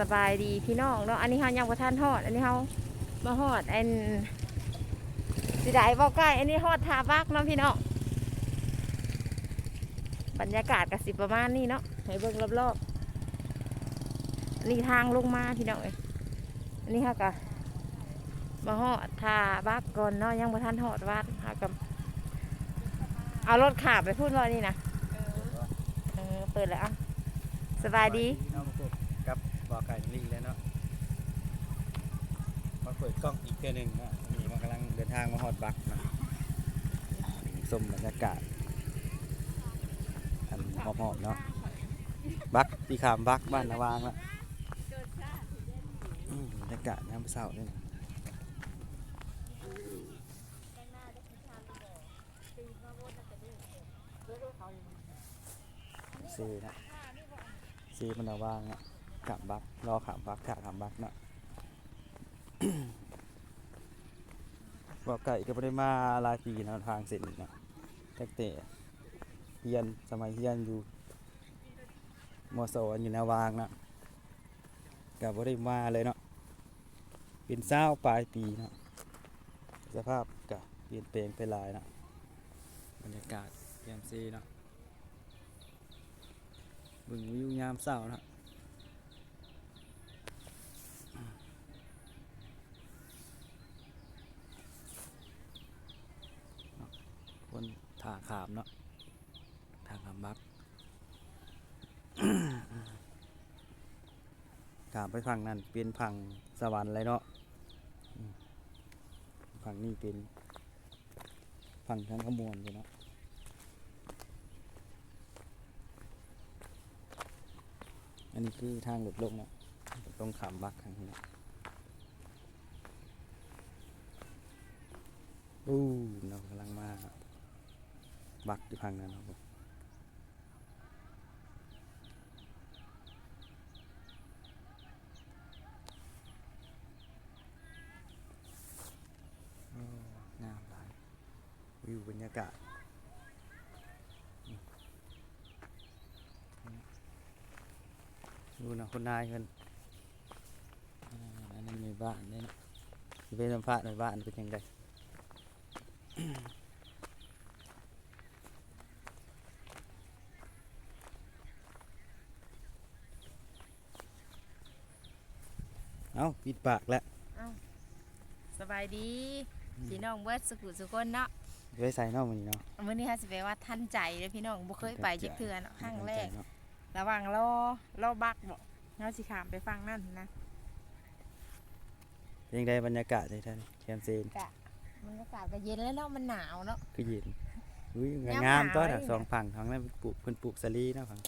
สบายดีพี่น้องเนาะอันนี้เฮายังบ่ทันฮอด อันนี้เฮามาฮอดอันสิได้บ่ใกล้อันนี้ฮอดทาบักเนาะพี่น้องบรรยากาศก็สิประมาณนี้เนาะให้เบิ่งรอบๆอันนี้ทางลงมาพี่น้องเอ้ยอันนี้เฮาก็มาฮอดทาบักก่อนเนาะยังบ่ทันฮอดวัดเฮาก็เอารถขาบไปพูดว่านี่นะเออเปิดแล้วอะสบายดีน้ อไก่ลิงแล้วเนาะมาเปิดกล้องอีกเทื่อหนึ่งนะนี่มันกำลังเดินทางมาฮอดบักนาะชมบรรยากาศอันหอบๆเนาะบักที่ขามบักบ้านนาวางละอืมบรรยากาศยามเช้าเลยนะซีนะซีมันนาวางอะ ขามบักรอขามบักขาขามบักเนาะบอกไก่ก็ไม่ได้มาลายปีนะทางเส้นนี้เนาะตั้งแต่เฮียนสมัยเฮียนอยู่มอสอนอยู่นาวางเนาะก็บ่ได้มาเลยเนาะเป็นเศร้าปลายปีเนาะสภาพก็เปลี่ยนแปลงไปหลายเนาะบรรยากาศเยี่ยมซีเนาะบึงวิวยามเศร้าเนาะ คนถาขามเนาะทางขามบักขามไปฝั่งนั้นเป็นฝั่งสวรรค์เลยเนาะฝั่งนี้เป็นฝั่งทางขมวนเลยเนาะอันนี้คือทางหลุดลงเนาะตรงขามบักทางนี้อู้เรากำลังมาเนาะ บักอยู่พังนั้นครับผมงามหลายวิวบรรยากาศดูนะคนนายกันอ่าอันนั้นมีบ้านเนี่ยนะไปสัมภาษณ์หน่อยบ้านเป็นยังไง เอ้าปิดปากแล้วสบายดีพี่น้องเบิดสุขุสุคนเนาะไว้ใส่เนอกมันเนาะมื้อนี้ฮะสิไปว่าทันใจเลยพี่น้องบ่เคยไปจักเทื่อเนาะครั้งแรกเนาะระหว่างรอรอบักบ่เฮาสิข้ามไปฟังนั่นนะเป็นยังไงบรรยากาศในท่านแคมเซนกะมันอากาศก็เย็นแล้วเนาะมันหนาวเนาะคือเย็นอุ้ยยามงามหนาวตัวเลน่ะยสองฝั่งทางนั้นปลูกเพิ่นปลูกสาลีเนาะฝั่ง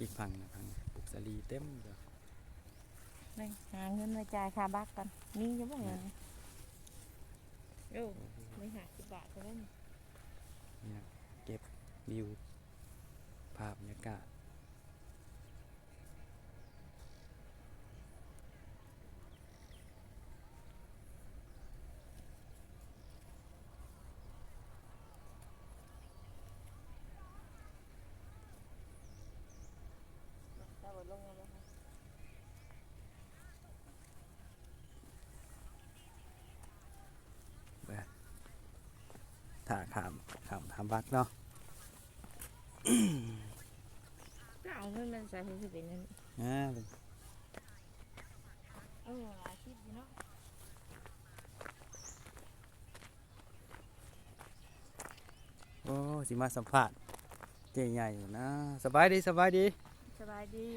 อีกฝั่งนะฝั่งปลูกสาลีเต็มเลย นี่หาเงินมาจ่ายค่าบักก่อนมีอยู่บ่เงินโอ้ไม่หาสิบบาทก็ได้นี่เนี่ยเก็บวิว ภาพบรรยากาศถ้า ขามขามทำบักเนาะก็เอาเงินมาใส่ให้สิเป็นนั่นอ่าเอออาชีพอยู่เนาะโอ้สิมาสัมภาษณ์เจ๊ใหญ่อยู่นะสบายดีสบายดี สบายดี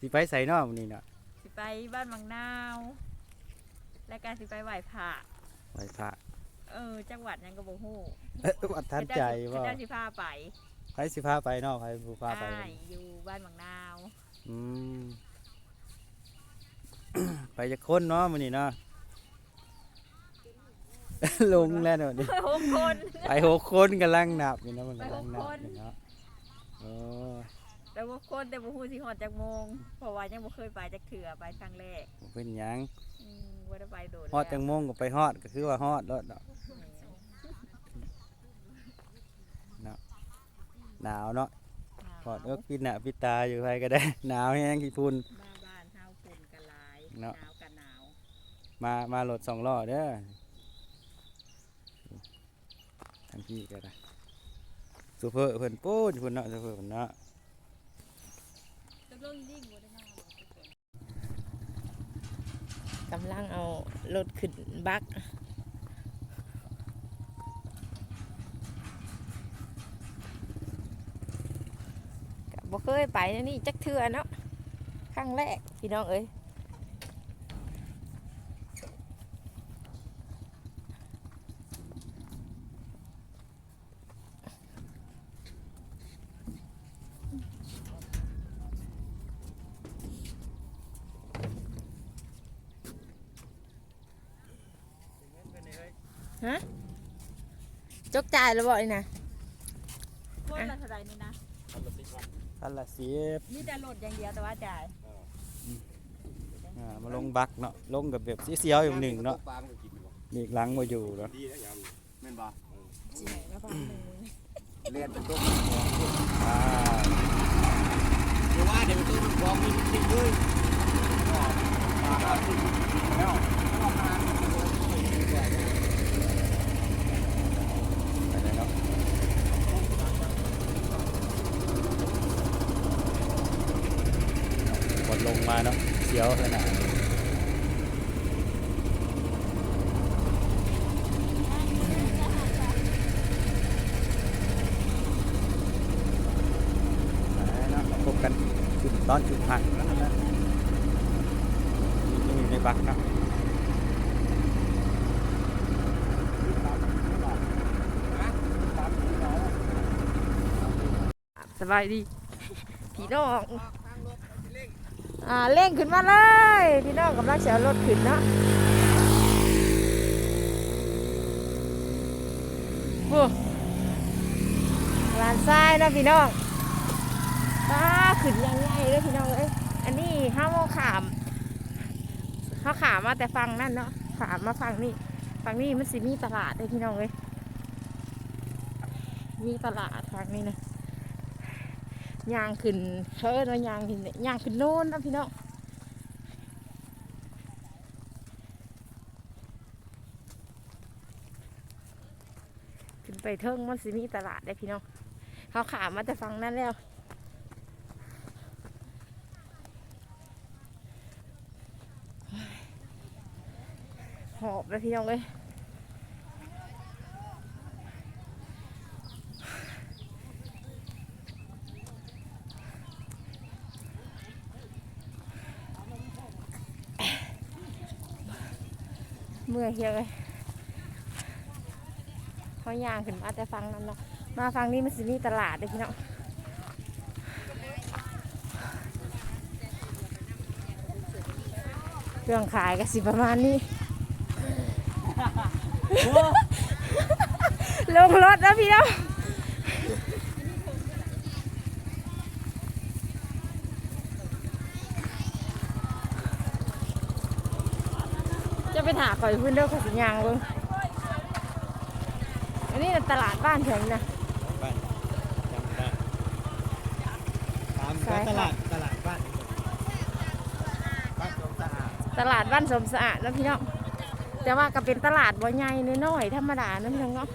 สิไปใส่เนอกมันนี่เนาะสิไปบ้านบางนาว และการสิไปไหว้พระไหว้พระ เออ จังหวัดนั้นก็บ่ฮู้เอ๊ะอัดทันใจว่าเจ้าสิพาไปไปสิพาไปเนาะไปผู้พาไปอ้ายอยู่บ้านบางนาว อืม ไปจะค้นเนาะมันนี่เนาะ ลงแล้วเนาะนี่ หกคน ไปหกคนกำลังนับอยู่เนาะมันไปกำลังนัหบกคนอยู่เนาะโอ้แต่ว่าคนแต่บ่ฮู้สิฮอดจักโมง เพราะว่ายังบ่เคยไปจักเถื่อไปครั้งแรกบ่เป็นหยังอืมบ่ได้ไปโดดฮอดจังโมงก็ไปฮอดก็คือว่าฮอดแล้วเนาะเนาะ หนาวเนาะแล้วฮอดเอิกปิดหน้าปิดตาอยู่ไปก็ได้ หนาวแฮงขี้พุ่นมาบ้านเนาะหนาวกันหนาว มามารถสองล้อเด้อทางพี่ก็ได้ซูเปอร์เพิ่นปูนเพิ่นเนาะซูเปอร์เพิ่นเนาะตกลงยิ่งบ่ได้มาบ่ทุกคนกำลังเอารถขึ้นบัก บ่เคยไปนะนี่จักเทื่อเนาะครั้งแรกพี่น้องเอ้ยฮะจกจ่ายแล้วบ่นี่นะ คนละเท่าไหร่นี่นะ คันละสิบมีแต่รถอย่างเดียวแต่ว่าจ่ายอ่ามาลงบักเนาะลงกับแบบเสียวๆอยู่หนึ่งเนาะมีอีกหลังบ่อยู่เนาะดีนะยามแม่นบ่สิไหนแล้วพันหนึ่งเรียนเป็นตัวอ่าเดี๋ยวว่าเดี๋ยวตัวมันพร้อมมีจริงด้วยแล้วไปเลยเนาะกดลง มาเนาะเสียวขนาดไปเนาะมาพบกันจุดตอนจุดพักแล้วนะนี่อยู่ในบักนะสบายดีพี่น้อง อ่าเร่งขึ้นมาเลยพี่น้องกำลังจะเอารถขึ้นเนาะโอ้ลานทรายนะพี่น้องตาขึ้นยังไงเลยพี่น้องเอ้ยอันนี้ห้าโมงขามเขาขามมาแต่ฟังนั่นเนาะขามมาฟังนี่ฟังนี่มันสิมีตลาดเลยพี่น้องเอ้ยมีตลาดฟังนี่นะ ย่างขึ้นเชิญว่ายางขึ้นย่างขึ้นโน่นนะพี่น้องขึ้นไปเทิงมันสิมีตลาดได้พี่น้องเขาขามาแต่ฟังนั่นแล้วหอบเลยพี่น้องเลย เมื่อยเฮียเลยเขาย่างขึ้นมาแต่ฟังนั่นเนาะมาฟังนี้มันสิมีตลาดเลยพี่น้องเครื่องขายก็สิประมาณนี้ลงรถแล้วพี่น้อง ไปถาก่อยพื้นเด้อขอยสิยางเบิ่งอันนี้น่ะตลาดบ้านเถียงนะ บ้านจำได้ตามสายค่ะตลาดตลาดบ้านบ้านสมสะอาดตลาดบ้านสมสะอาดนะพี่น้องแต่ว่าก็เป็นตลาดบ่ใหญ่น้อยๆธรรมดานะพี่น้องเนาะ